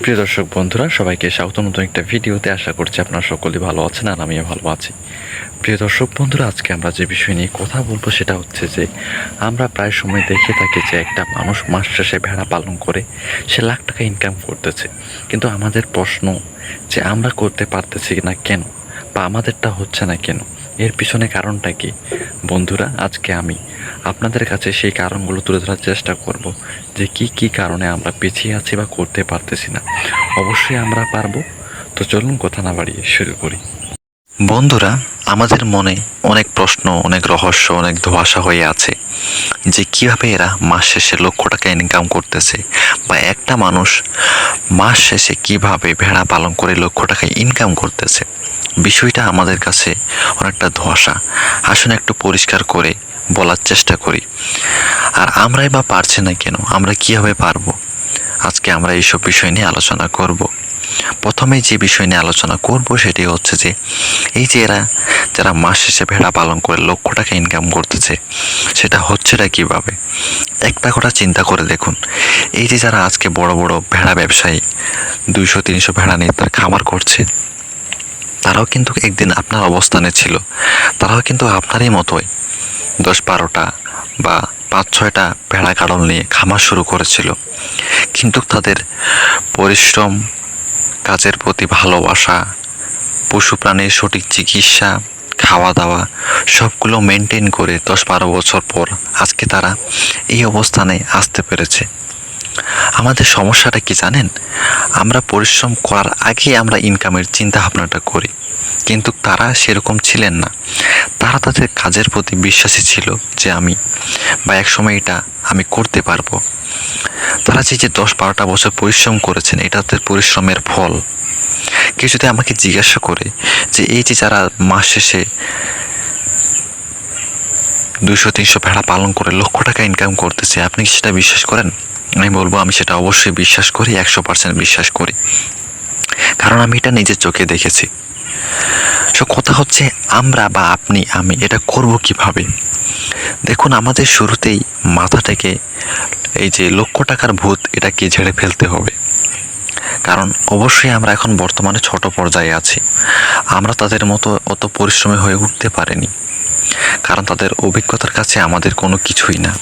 প্রিয় দর্শক বন্ধুরা, সবাইকে স্বাগত। নতুন একটা ভিডিওতে আশা করছি আপনারা সকলেই ভালো আছেন আর আমিও ভালো আছি। প্রিয় দর্শক বন্ধুরা, আজকে আমরা যে বিষয় নিয়ে কথা বলব সেটা হচ্ছে যে, আমরা প্রায় সময় দেখে থাকি যে একটা মানুষ মাস শেষে ভেড়া পালন করে, সে লাখ টাকা ইনকাম করতেছে। কিন্তু আমাদের প্রশ্ন যে আমরা করতে পারতেছি না কেন? বা আমাদেরটা হচ্ছে না কেন? এর পিছনে কারণটা কি? বন্ধুরা, আজকে আমি আপনাদের কাছে সেই কারণগুলো তুলে ধরার চেষ্টা করব যে কি কি কারণে আমরা পিছিয়ে আছি বা করতে পারতেছি না। অবশ্যই আমরা পারব। তো চলুন কথা না বাড়িয়ে শুরু করি। বন্ধুরা, আমাদের মনে অনেক প্রশ্ন, অনেক রহস্য, অনেক ধোয়াশা হয়ে আছে যে কীভাবে এরা মাস শেষে লক্ষ টাকা ইনকাম করতেছে বা একটা মানুষ মাস শেষে কীভাবে ভেড়া পালন করে লক্ষ টাকা ইনকাম করতেছে। বিষয়টা আমাদের কাছে অনেকটা ধোয়াশা। আসুন একটু পরিষ্কার করে বলার চেষ্টা করি। আর আমরাই বা পারছি না কেন? আমরা কীভাবে পারব? আজকে আমরা এইসব বিষয় নিয়ে আলোচনা করব। প্রথমে যে বিষয় নিয়ে আলোচনা করব সেটি হচ্ছে যে, এই যে এরা, যারা মাস শেষে ভেড়া পালন করে লক্ষ টাকা ইনকাম করতেছে, সেটা হচ্ছেটা কীভাবে? একটা কথা চিন্তা করে দেখুন। এই যে যারা আজকে বড় বড় ভেড়া ব্যবসায়ী, দুইশো, তিনশো ভেড়া নিয়ে তার খামার করছে তারাও কিন্তু একদিন আপনার অবস্থানে ছিল। তারাও কিন্তু আপনারই মতোই। দশ বারোটা বা পাঁচ ছয়টা ভেড়া কাড়ল নিয়ে খামার শুরু করেছিল। কিন্তু তাদের পরিশ্রম, কাজের প্রতি ভালোবাসা পশু প্রাণীর সঠিক চিকিৎসা খাওয়া দাওয়া সবগুলো মেনটেন করে দশ বারো বছর পর আজকে তারা এই অবস্থানে আসতে পেরেছে। আমাদের সমস্যাটা কি জানেন? আমরা পরিশ্রম করার আগে আমরা ইনকামের চিন্তা ভাবনাটা করি। কিন্তু তারা সেরকম ছিলেন না। তারা তাদের কাজের প্রতি বিশ্বাসী ছিল যে আমি বা এক সময় এটা আমি করতে পারব। তারা যে যে দশ বারোটা বছর পরিশ্রম করেছেন, এটা তাদের পরিশ্রমের ফল। কেউ যদি আমাকে জিজ্ঞাসা করে যে এই যে যারা মাস শেষে দুশো তিনশো ভেড়া পালন করে লক্ষ টাকা ইনকাম করতেছে, আপনি কি সেটা বিশ্বাস করেন? আমি বলব, আমি সেটা অবশ্যই বিশ্বাস করি, একশো পার্সেন্ট বিশ্বাস করি। কারণ আমি এটা নিজের চোখে দেখেছি। সো কথা হচ্ছে আমরা বা আপনি, আমি এটা করব কীভাবে? দেখুন, আমাদের শুরুতেই মাথাটাকে এই যে লক্ষ টাকার ভূত এটাকে ঝেড়ে ফেলতে হবে। কারণ অবশ্যই আমরা এখন বর্তমানে ছোট পর্যায়ে আছি। আমরা তাদের মতো অত পরিশ্রমী হয়ে উঠতে পারিনি। কারণ তাদের অভিজ্ঞতার কাছে আমাদের কোনো কিছুই না।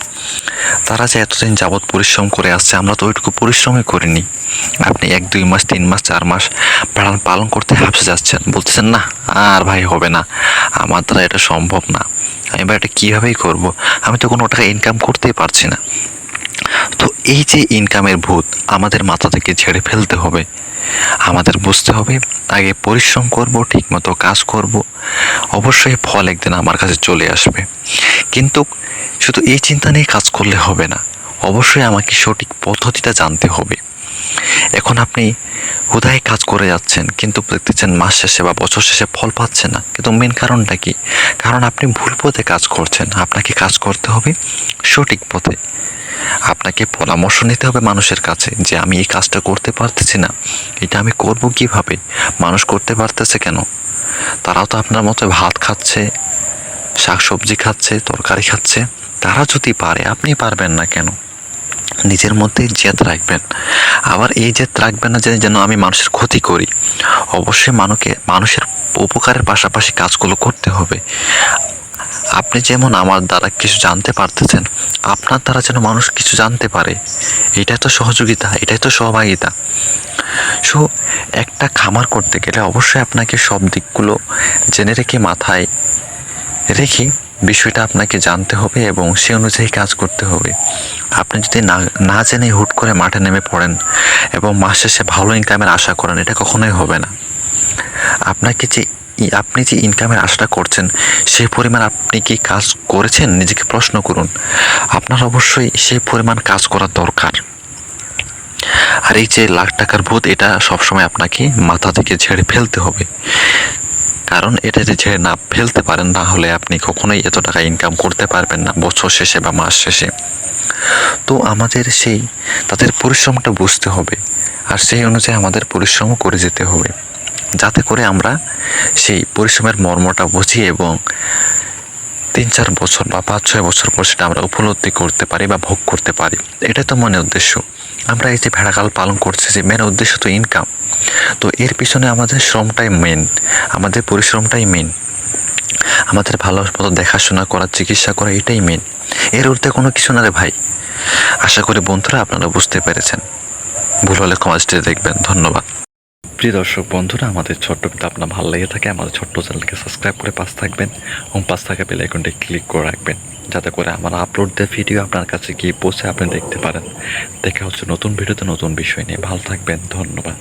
তারা যে এতদিন যাবৎ পরিশ্রম করে আসছে, আমরা তো ওইটুকু পরিশ্রমই করিনি। আপনি এক, দুই মাস, তিন মাস, চার মাস পালন করতে হাফসে যাচ্ছেন। বলতেছেন, না আর ভাই হবে না। আমার দ্বারা এটা সম্ভব না। আমি বা এটা কীভাবেই করব? আমি তো কোনো টাকা ইনকাম করতেই পারছি না। তো এই যে ইনকামের ভূত, আমাদের মাথা থেকে ঝেড়ে ফেলতে হবে। আমাদের বুঝতে হবে, আগে পরিশ্রম করব, ঠিকমতো কাজ করব। অবশ্যই ফল একদিন আমার কাছে চলে আসবে। কিন্তু শুধু এই চিন্তা নিয়ে কাজ করলে হবে না। অবশ্যই আমাকে সঠিক পদ্ধতিটা জানতে হবে। এখন আপনি হুদায় কাজ করে যাচ্ছেন, কিন্তু দেখতেছেন মাস শেষে বা বছর শেষে ফল পাচ্ছে না। কিন্তু মেন কারণটা কি? কারণ আপনি ভুল পথে কাজ করছেন। আপনাকে কাজ করতে হবে সঠিক পথে। আপনাকে পরামর্শ নিতে হবে মানুষের কাছে যে, আমি এই কাজটা করতে পারতেছি না। এটা আমি করব কীভাবে? মানুষ করতে পারতেছে কেন? তারাও তো আপনার মতো ভাত খাচ্ছে, শাকসবজি খাচ্ছে, তরকারি খাচ্ছে। তারা যদি পারে, আপনি পারবেন না কেন? নিজের মধ্যে জেদ রাখবেন। আবার এই জেদ রাখবেন না যে যেন আমি মানুষের ক্ষতি করি। অবশ্যই মানুষকে মানুষের উপকারের পাশাপাশি কাজগুলো করতে হবে। আপনি যেমন আমার দ্বারা কিছু জানতে পারতেছেন, আপনার দ্বারা যেন মানুষ কিছু জানতে পারে। এটাই তো সহযোগিতা, এটাই তো সহভাগিতা। সো, একটা খামার করতে গেলে অবশ্যই আপনাকে সব দিকগুলো জেনে রেখে, মাথায় রেখে বিষয়টা আপনাকে জানতে হবে এবং সে অনুযায়ী কাজ করতে হবে। আপনি যদি না না জেনে হুট করে মাঠে নেমে পড়েন এবং মাস শেষে ভালো ইনকামের আশা করেন, এটা কখনোই হবে না। আপনাকে যে আপনি যে ইনকামের আশাটা করছেন, সেই পরিমাণ আপনি কি কাজ করেছেন? নিজেকে প্রশ্ন করুন। আপনার অবশ্যই সেই পরিমাণ কাজ করা দরকার। আর এই যে লাখ টাকার ভূত, এটা সবসময় আপনাকে মাথা থেকে ঝেড়ে ফেলতে হবে। কারণ এটা যে ঝেড়ে না ফেলতে পারেন, না হলে আপনি কখনোই এত টাকা ইনকাম করতে পারবেন না বছর শেষে বা মাস শেষে। তো আমাদের সেই, তাদের পরিশ্রমটা বুঝতে হবে আর সেই অনুযায়ী আমাদের পরিশ্রমও করে যেতে হবে। যাতে করে আমরা সেই পরিশ্রমের মর্মটা বুঝি এবং তিন চার বছর বা পাঁচ ছয় বছর পর সেটা আমরা উপলব্ধি করতে পারি বা ভোগ করতে পারি। এটাই তো মনে উদ্দেশ্য। আমরা এই যে ভেড়াকাল পালন করছি, যে মেন উদ্দেশ্য তো ইনকাম তো এর পিছনে আমাদের শ্রমটাই মেন আমাদের পরিশ্রমটাই মেন আমাদের ভালো মতো দেখাশোনা করা, চিকিৎসা করা এটাই মেন এর ঊর্ধ্বে কোনো কিছু না রে ভাই। আশা করি বন্ধুরা আপনারা বুঝতে পেরেছেন। ভুল হলে কমাজটি দেখবেন। ধন্যবাদ। প্রিয় দর্শক বন্ধুরা, আমাদের ছোট্ট ভিডিও আপনার ভালো লেগে থাকে, আমাদের ছোট্ট চ্যানেলকে সাবস্ক্রাইব করে পাশ থাকবেন এবং পাশ থাকা বেল আইকনটি ক্লিক করে রাখবেন। যাতে করে আমার আপলোড দেওয়া ভিডিও আপনার কাছে গিয়ে পৌঁছে আপনি দেখতে পারেন। দেখা হচ্ছে নতুন ভিডিওতে নতুন বিষয় নিয়ে। ভালো থাকবেন, ধন্যবাদ।